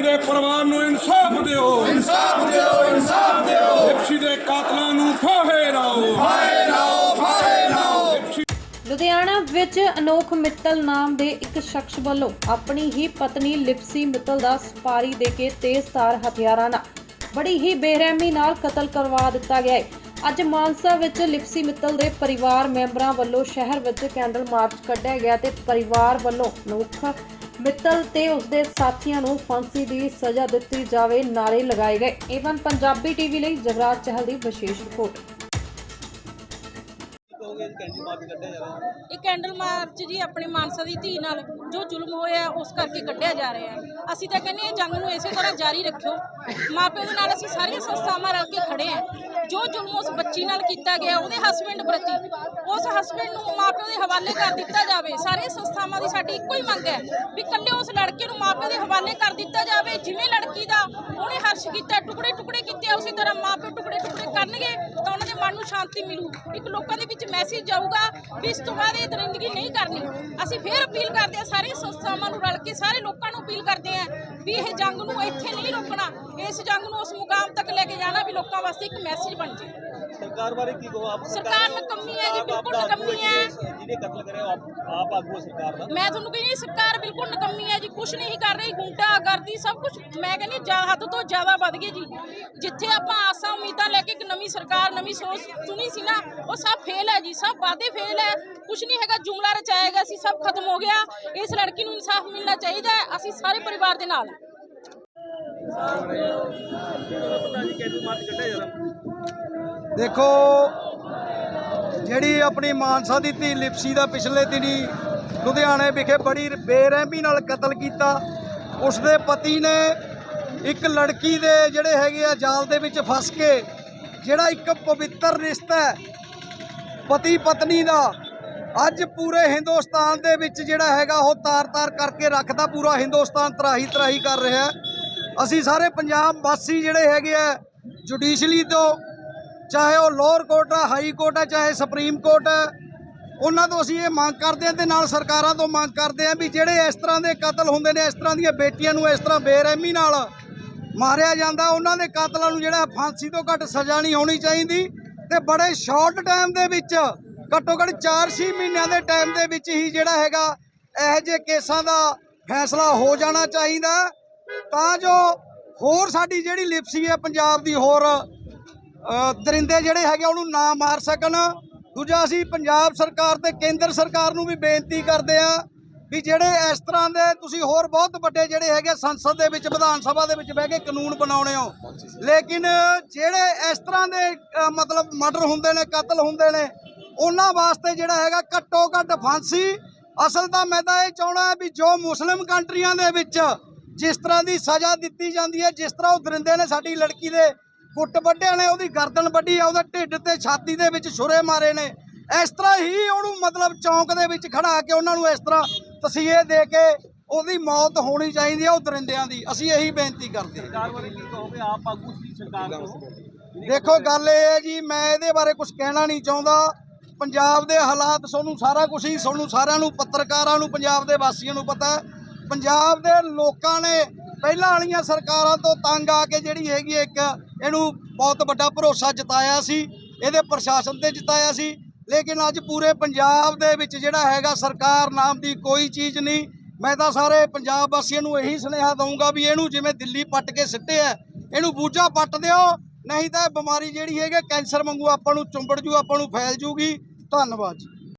ਲਿਪਸੀ ਦੇ ਪਰਿਵਾਰ ਨੂੰ ਇਨਸਾਫ ਦਿਓ। ਇਨਸਾਫ ਦਿਓ ਇਨਸਾਫ ਦਿਓ। ਲਿਪਸੀ ਦੇ ਕਾਤਲਾਂ ਨੂੰ ਫਾਹੇ ਲਾਓ। ਫਾਹੇ ਲਾਓ ਫਾਹੇ ਲਾਓ। ਲੁਧਿਆਣਾ ਵਿੱਚ ਅਨੋਖ ਮਿੱਤਲ ਨਾਮ ਦੇ ਇੱਕ ਸ਼ਖਸ ਵੱਲੋਂ ਆਪਣੀ ਹੀ ਪਤਨੀ ਲਿਪਸੀ ਮਿੱਤਲ ਦਾ ਸਪਾਰੀ ਦੇ ਕੇ ਤੇਜ਼ਧਾਰ ਹਥਿਆਰਾਂ ਨਾਲ ਬੜੀ ਹੀ ਬੇਰਹਿਮੀ ਨਾਲ ਕਤਲ ਕਰਵਾ ਦਿੱਤਾ ਗਿਆ ਹੈ। ਅੱਜ ਮਾਨਸਾ ਵਿੱਚ ਲਿਪਸੀ ਮਿੱਤਲ ਦੇ ਪਰਿਵਾਰ ਮੈਂਬਰਾਂ ਵੱਲੋਂ ਸ਼ਹਿਰ ਵਿੱਚ ਕੈਂਡਲ ਮਾਰਚ ਕੱਢਿਆ ਗਿਆ ਤੇ ਪਰਿਵਾਰ ਵੱਲੋਂ ਅਨੋਖ ਮਿੱਤਲ ਤੇ ਉਸਦੇ ਸਾਥੀਆਂ ਨੂੰ ਫਾਂਸੀ ਦੀ ਸਜ਼ਾ ਦਿੱਤੀ ਜਾਵੇ ਨਾਰੇ ਲਗਾਏ ਗਏ। ਏਵਨ ਪੰਜਾਬੀ ਟੀਵੀ ਲਈ ਜਗਰਾਜ ਚਹਿਲ ਦੀ ਵਿਸ਼ੇਸ਼ ਰਿਪੋਰਟ। ਇਹ ਕੈਂਡਲ ਮਾਰਚ ਜੀ ਆਪਣੇ ਮਾਨਸਾ ਦੀ ਧੀ ਨਾਲ ਜੋ ਜ਼ੁਲਮ ਹੋਇਆ ਉਸ ਕਰਕੇ ਕੱਢਿਆ ਜਾ ਰਿਹਾ ਹੈ। ਅਸੀਂ ਤਾਂ ਕਹਿੰਦੇ ਹਾਂ ਜੰਗ ਨੂੰ ਇਸੇ ਤਰ੍ਹਾਂ ਜਾਰੀ ਰੱਖਿਓ। ਮਾਪਿਓ ਦੇ ਨਾਲ ਅਸੀਂ ਸਾਰੀਆਂ ਸੰਸਥਾਵਾਂ ਰਲ ਕੇ ਖੜੇ ਹਾਂ। ਜੋ ਜ਼ੁਲਮ ਉਸ ਬੱਚੀ ਨਾਲ ਕੀਤਾ ਗਿਆ, ਉਹਦੇ ਹਸਬੰਡ ਪ੍ਰਤੀ, ਉਸ ਹਸਬੰਡ ਨੂੰ ਮਾਪਿਓ ਦੇ ਹਵਾਲੇ ਕਰ ਦਿੱਤਾ ਜਾਵੇ। ਸਾਰੀਆਂ ਸੰਸਥਾਵਾਂ ਦੀ ਸਾਡੀ ਇੱਕੋ ਹੀ ਮੰਗ ਹੈ ਵੀ ਇਕੱਲੇ ਉਸ ਲੜਕੇ ਨੂੰ ਮਾਪਿਓ ਦੇ ਹਵਾਲੇ ਕਰ ਦਿੱਤਾ ਜਾਵੇ। ਜਿਵੇਂ ਲੜਕੀ ਦਾ ਉਹਨੇ ਹਰਸ਼ ਕੀਤਾ, ਟੁਕੜੇ ਟੁਕੜੇ ਕੀਤੇ, ਉਸੇ ਤਰ੍ਹਾਂ ਮਾਪਿਓ ਟੁਕੜੇ ਟੁਕੜੇ ਕਰਨਗੇ ਤਾਂ ਉਹਨਾਂ ਦੇ ਮਨ ਨੂੰ ਸ਼ਾਂਤੀ ਮਿਲੂ। ਇੱਕ ਲੋਕਾਂ ਦੇ ਵਿੱਚ ਮੈਸੇਜ ਜਾਊਗਾ ਵੀ ਇਸ ਤੋਂ ਬਾਅਦ ਇਹ ਦਰਿੰਦਗੀ ਨਹੀਂ ਕਰਨੀ। ਅਸੀਂ ਫੇਰ ਅਪੀਲ ਕਰਦੇ ਹਾਂ ਸਾਰੀਆਂ ਸੰਸਥਾਵਾਂ ਨੂੰ ਰਲ ਕੇ, ਸਾਰੇ ਲੋਕਾਂ ਨੂੰ ਅਪੀਲ ਕਰਦੇ ਹਾਂ ਵੀ ਇਹ ਜੰਗ ਨੂੰ ਇੱਥੇ ਨਹੀਂ ਰੋਕਣਾ। ਇਸ ਜੰਗ ਨੂੰ ਉਸ ਮੁਕਾਮ ਤੱਕ ਲੈ ਕੇ ਜਾਣਾ ਵੀ ਲੋਕਾਂ ਵਾਸਤੇ ਇੱਕ ਮੈਸੇਜ ਬਣ ਜੇ ਸਰਕਾਰ ਬਾਰੇ ਕੀ ਕਹੋ? ਆਪ ਸਰਕਾਰ ਨਕੰਮੀ ਹੈ ਜੀ ਬਿਲਕੁਲ ਨਕੰਮੀ ਹੈ ਜਿਹਨੇ ਕਤਲ ਕਰਿਆ ਆਪ ਆਪ ਆਗੂ ਸਰਕਾਰ ਦਾ। ਮੈਂ ਤੁਹਾਨੂੰ ਕਹਿੰਦੀ ਸਰਕਾਰ ਬਿਲਕੁਲ ਨਕੰਮੀ ਹੈ ਜੀ ਕੁਝ ਨਹੀਂ ਕਰ ਰਹੀ ਗੁੰਡਾ ਕਰਦੀ ਸਭ ਕੁਝ ਮੈਂ ਕਹਿੰਦੀ ਜ਼ਿਆਦਾ ਹੱਦ ਤੋਂ ਜ਼ਿਆਦਾ ਵੱਧ ਗਈ ਜੀ। ਜਿੱਥੇ ਆਪਾਂ ਆਸਾਂ ਉਮੀਦਾਂ ਲੈ ਕੇ ਇੱਕ ਨਵੀਂ ਸਰਕਾਰ ਨਵੀਂ ਸੋਚ ਚੁਣੀ ਸੀ ਨਾ ਉਹ ਸਭ ਫੇਲ ਹੈ ਜੀ ਸਭ ਵਾਅਦੇ ਫੇਲ ਹੈ। ਕੁਝ ਨਹੀਂ ਹੈਗਾ ਜੁਮਲਾ ਰਚਾਇਆ ਗਿਆ ਸੀ ਸਭ ਖਤਮ ਹੋ ਗਿਆ। ਇਸ ਲੜਕੀ ਨੂੰ ਇਨਸਾਫ ਮਿਲਣਾ ਚਾਹੀਦਾ ਹੈ ਅਸੀਂ ਸਾਰੇ ਪਰਿਵਾਰ ਦੇ ਨਾਲ ਹਾਂ। ਪਤਾ ਨਹੀਂ ਕੈਂਡਲ ਮਾਰਚ ਕੱਢਿਆ ਜਾਣਾ ਦੇਖੋ, ਜਿਹੜੀ ਆਪਣੀ ਮਾਨਸਾ ਦੀ ਧੀ ਲਿਪਸੀ ਦਾ ਪਿਛਲੇ ਦਿਨੀ ਲੁਧਿਆਣੇ ਵਿਖੇ ਬੜੀ ਬੇਰਹਿਮੀ ਨਾਲ ਕਤਲ ਕੀਤਾ ਉਸ ਦੇ ਪਤੀ ਨੇ ਇੱਕ ਲੜਕੀ ਦੇ ਜਿਹੜੇ ਹੈਗੇ ਆ ਜਾਲ ਦੇ ਵਿੱਚ ਫਸ ਕੇ, ਜਿਹੜਾ ਇੱਕ ਪਵਿੱਤਰ ਰਿਸ਼ਤਾ ਹੈ ਪਤੀ ਪਤਨੀ ਦਾ, ਅੱਜ ਪੂਰੇ ਹਿੰਦੁਸਤਾਨ ਦੇ ਵਿੱਚ ਜਿਹੜਾ ਹੈਗਾ ਉਹ ਤਾਰ-ਤਾਰ ਕਰਕੇ ਰੱਖਦਾ, ਪੂਰਾ ਹਿੰਦੁਸਤਾਨ ਤਰਾਹੀ ਤਰਾਹੀ ਕਰ ਰਿਹਾ ਅਸੀਂ ਸਾਰੇ ਪੰਜਾਬ ਵਾਸੀ ਜਿਹੜੇ ਹੈਗੇ ਆ, ਜੁਡੀਸ਼ਲੀ ਤੋਂ ਚਾਹੇ ਉਹ ਲੋਅਰ ਕੋਰਟ ਹੈ ਹਾਈ ਕੋਰਟ ਹੈ ਚਾਹੇ ਸੁਪਰੀਮ ਕੋਰਟ ਹੈ ਉਹਨਾਂ ਤੋਂ ਅਸੀਂ ਇਹ ਮੰਗ ਕਰਦੇ ਹਾਂ ਤੇ ਨਾਲ ਸਰਕਾਰਾਂ ਤੋਂ ਮੰਗ ਕਰਦੇ ਹਾਂ ਵੀ ਜਿਹੜੇ ਇਸ ਤਰ੍ਹਾਂ ਦੇ ਕਤਲ ਹੁੰਦੇ ਨੇ, ਇਸ ਤਰ੍ਹਾਂ ਦੀਆਂ ਬੇਟੀਆਂ ਨੂੰ ਇਸ ਤਰ੍ਹਾਂ ਬੇਰਹਿਮੀ ਨਾਲ ਮਾਰਿਆ ਜਾਂਦਾ, ਉਹਨਾਂ ਦੇ ਕਤਲਾਂ ਨੂੰ ਜਿਹੜਾ ਫਾਂਸੀ ਤੋਂ ਘੱਟ ਸਜ਼ਾ ਨਹੀਂ ਹੋਣੀ ਚਾਹੀਦੀ ਤੇ ਬੜੇ ਸ਼ਾਰਟ ਟਾਈਮ ਦੇ ਵਿੱਚ, ਘੱਟੋ ਘੱਟ 4-6 ਮਹੀਨਿਆਂ ਦੇ ਟਾਈਮ ਦੇ ਵਿੱਚ ਹੀ ਜਿਹੜਾ ਹੈਗਾ, ਇਹੋ ਜਿਹੇ ਕੇਸਾਂ ਦਾ ਫੈਸਲਾ ਹੋ ਜਾਣਾ ਚਾਹੀਦਾ। ਤਾਂ ਜੋ ਹੋਰ ਸਾਡੀ ਜਿਹੜੀ ਲਿਪਸੀ ਹੈ, ਪੰਜਾਬ ਦੀ ਹੋਰ ਦਰਿੰਦੇ ਜਿਹੜੇ ਹੈਗੇ ਉਹਨੂੰ ਨਾ ਮਾਰ ਸਕਣ। ਦੂਜਾ ਅਸੀਂ ਪੰਜਾਬ ਸਰਕਾਰ ਤੇ ਕੇਂਦਰ ਸਰਕਾਰ ਨੂੰ ਵੀ ਬੇਨਤੀ ਕਰਦੇ ਆ ਵੀ ਜਿਹੜੇ ਇਸ ਤਰ੍ਹਾਂ ਦੇ ਤੁਸੀਂ ਹੋਰ ਬਹੁਤ ਵੱਡੇ ਜਿਹੜੇ ਹੈਗੇ ਸੰਸਦ ਦੇ ਵਿੱਚ, ਵਿਧਾਨ ਸਭਾ ਦੇ ਵਿੱਚ ਬਹਿ ਕੇ ਕਾਨੂੰਨ ਬਣਾਉਣੇ ਹੋ। ਲੇਕਿਨ ਜਿਹੜੇ ਇਸ ਤਰ੍ਹਾਂ ਦੇ ਮਤਲਬ ਮਰਡਰ ਹੁੰਦੇ ਨੇ, ਕਤਲ ਹੁੰਦੇ ਨੇ, ਉਹਨਾਂ ਵਾਸਤੇ ਜਿਹੜਾ ਹੈਗਾ ਘੱਟੋ ਘੱਟ ਫਾਂਸੀ। ਅਸਲ ਤਾਂ ਮੈਂ ਤਾਂ ਇਹ ਚਾਹਣਾ ਵੀ ਜੋ ਮੁਸਲਿਮ ਕੰਟਰੀਆਂ ਦੇ ਵਿੱਚ ਜਿਸ ਤਰ੍ਹਾਂ ਦੀ ਸਜ਼ਾ ਦਿੱਤੀ ਜਾਂਦੀ ਹੈ, ਜਿਸ ਤਰ੍ਹਾਂ ਉਹ ਦਰਿੰਦੇ ਨੇ ਸਾਡੀ ਲੜਕੀ ਦੇ ਗੁੱਟ ਵੱਢਿਆ ਨੇ ਉਹਦੀ ਗਰਦਨ ਵੱਢੀ ਆ ਉਹਦੇ ਢਿੱਡ ਤੇ ਛਾਤੀ ਦੇ ਵਿੱਚ ਛੁਰੇ ਮਾਰੇ ਨੇ। ਇਸ ਤਰ੍ਹਾਂ ਹੀ ਉਹਨੂੰ ਮਤਲਬ ਚੌਂਕ ਦੇ ਵਿੱਚ ਖੜਾ ਕੇ ਉਹਨਾਂ ਨੂੰ ਇਸ ਤਰ੍ਹਾਂ ਤਸੀਹੇ ਦੇ ਕੇ ਉਹਦੀ ਮੌਤ ਹੋਣੀ ਚਾਹੀਦੀ ਹੈ ਉਹ ਦਰਿੰਦਿਆਂ ਦੀ। ਅਸੀਂ ਇਹੀ ਬੇਨਤੀ ਕਰਦੇ ਹਾਂ। ਸਰਕਾਰ ਬਾਰੇ ਕੀ ਕਹੋਗੇ? ਆਪ ਆਗੂ ਸੀ ਸਰਕਾਰ ਤੋਂ। ਦੇਖੋ ਗੱਲ ਇਹ ਹੈ ਜੀ ਮੈਂ ਇਹਦੇ ਬਾਰੇ ਕੁਝ ਕਹਿਣਾ ਨਹੀਂ ਚਾਹੁੰਦਾ। ਪੰਜਾਬ ਦੇ ਹਾਲਾਤ ਤੁਹਾਨੂੰ ਸਾਰਾ ਕੁਝ ਹੀ ਤੁਹਾਨੂੰ ਸਾਰਿਆਂ ਨੂੰ ਪੱਤਰਕਾਰਾਂ ਨੂੰ ਪੰਜਾਬ ਦੇ ਵਾਸੀਆਂ ਨੂੰ ਪਤਾ ਹੈ। ਪੰਜਾਬ ਦੇ ਲੋਕਾਂ ਨੇ ਪਹਿਲਾਂ ਵਾਲੀਆਂ ਸਰਕਾਰਾਂ ਤੋਂ ਤੰਗ ਆ ਕੇ ਜਿਹੜੀ ਹੈਗੀ ਇੱਕ, ਇਹਨੂੰ ਬਹੁਤ ਵੱਡਾ ਭਰੋਸਾ ਜਤਾਇਆ ਸੀ, ਇਹਦੇ ਪ੍ਰਸ਼ਾਸਨ ਤੇ ਜਤਾਇਆ ਸੀ। ਲੇਕਿਨ ਅੱਜ ਪੂਰੇ ਪੰਜਾਬ ਦੇ ਵਿੱਚ ਜਿਹੜਾ ਹੈਗਾ ਸਰਕਾਰ ਨਾਮ ਦੀ ਕੋਈ ਚੀਜ਼ ਨਹੀਂ। ਮੈਂ ਤਾਂ ਸਾਰੇ ਪੰਜਾਬ ਵਾਸੀਆਂ ਨੂੰ ਇਹੀ ਸੁਨੇਹਾ ਦਊਂਗਾ ਵੀ ਇਹਨੂੰ ਜਿਵੇਂ ਦਿੱਲੀ ਪੱਟ ਕੇ ਸਿੱਟਿਆ ਇਹਨੂੰ ਬੂਝਾ ਪੱਟ ਦਿਓ, ਨਹੀਂ ਤਾਂ ਇਹ ਬਿਮਾਰੀ ਜਿਹੜੀ ਹੈਗੀ ਕੈਂਸਰ ਵਾਂਗੂ ਆਪਾਂ ਨੂੰ ਚੁੰਬੜ ਜੂ, ਆਪਾਂ ਨੂੰ ਫੈਲ ਜੂਗੀ। ਧੰਨਵਾਦ ਜੀ।